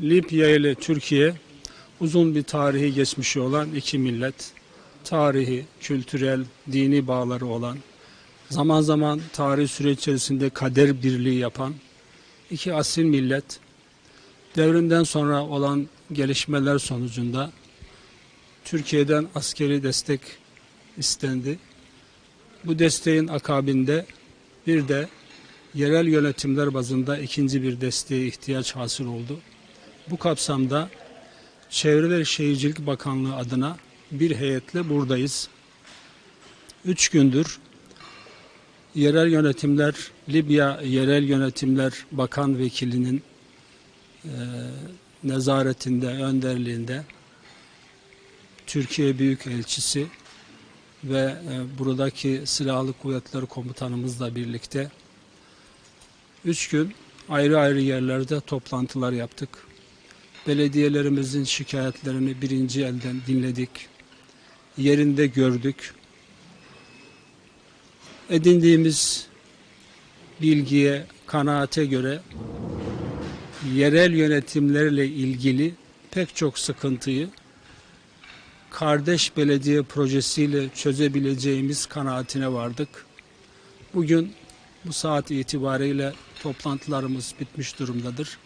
Libya ile Türkiye uzun bir tarihi geçmişi olan iki millet. Tarihi, kültürel, dini bağları olan, zaman zaman tarih süreç içerisinde kader birliği yapan iki asil millet. Devrimden sonra olan gelişmeler sonucunda Türkiye'den askeri destek istendi. Bu desteğin akabinde bir de yerel yönetimler bazında ikinci bir desteğe ihtiyaç hasıl oldu. Bu kapsamda Çevre ve Şehircilik Bakanlığı adına bir heyetle buradayız. Üç gündür yerel yönetimler, Libya Yerel Yönetimler Bakan Vekilinin e, nezaretinde, önderliğinde Türkiye Büyükelçisi ve e, buradaki Silahlı Kuvvetler Komutanımızla birlikte üç gün ayrı ayrı yerlerde toplantılar yaptık. Belediyelerimizin şikayetlerini birinci elden dinledik. Yerinde gördük. Edindiğimiz bilgiye, kanaate göre yerel yönetimlerle ilgili pek çok sıkıntıyı kardeş belediye projesiyle çözebileceğimiz kanaatine vardık. Bugün bu saat itibariyle toplantılarımız bitmiş durumdadır.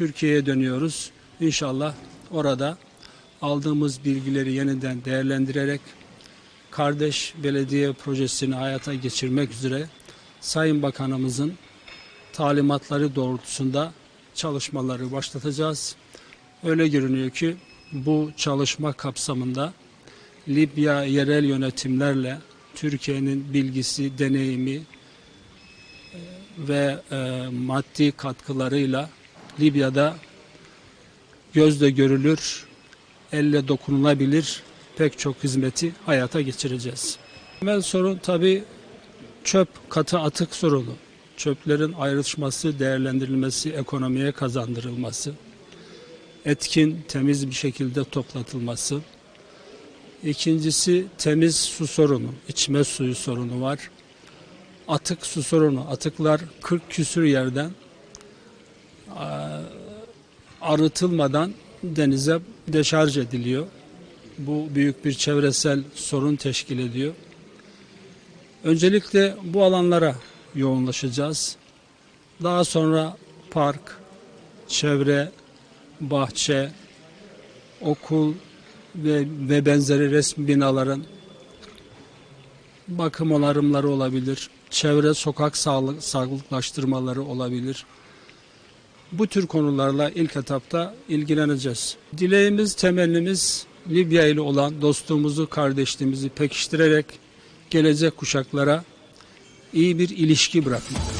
Türkiye'ye dönüyoruz. İnşallah orada aldığımız bilgileri yeniden değerlendirerek kardeş belediye projesini hayata geçirmek üzere Sayın Bakanımızın talimatları doğrultusunda çalışmaları başlatacağız. Öyle görünüyor ki bu çalışma kapsamında Libya yerel yönetimlerle Türkiye'nin bilgisi, deneyimi e, ve e, maddi katkılarıyla Libya'da gözle görülür, elle dokunulabilir pek çok hizmeti hayata geçireceğiz. Temel sorun tabii çöp katı atık sorunu. Çöplerin ayrışması, değerlendirilmesi, ekonomiye kazandırılması etkin, temiz bir şekilde toplatılması. İkincisi temiz su sorunu, içme suyu sorunu var. Atık su sorunu, atıklar 40 küsür yerden arıtılmadan denize deşarj ediliyor. Bu büyük bir çevresel sorun teşkil ediyor. Öncelikle bu alanlara yoğunlaşacağız. Daha sonra park, çevre, bahçe, okul ve, ve benzeri resmi binaların bakım onarımları olabilir. Çevre sokak sağlık, sağlıklaştırmaları olabilir. Bu tür konularla ilk etapta ilgileneceğiz. Dileğimiz, temennimiz Libya ile olan dostluğumuzu, kardeşliğimizi pekiştirerek gelecek kuşaklara iyi bir ilişki bırakmak.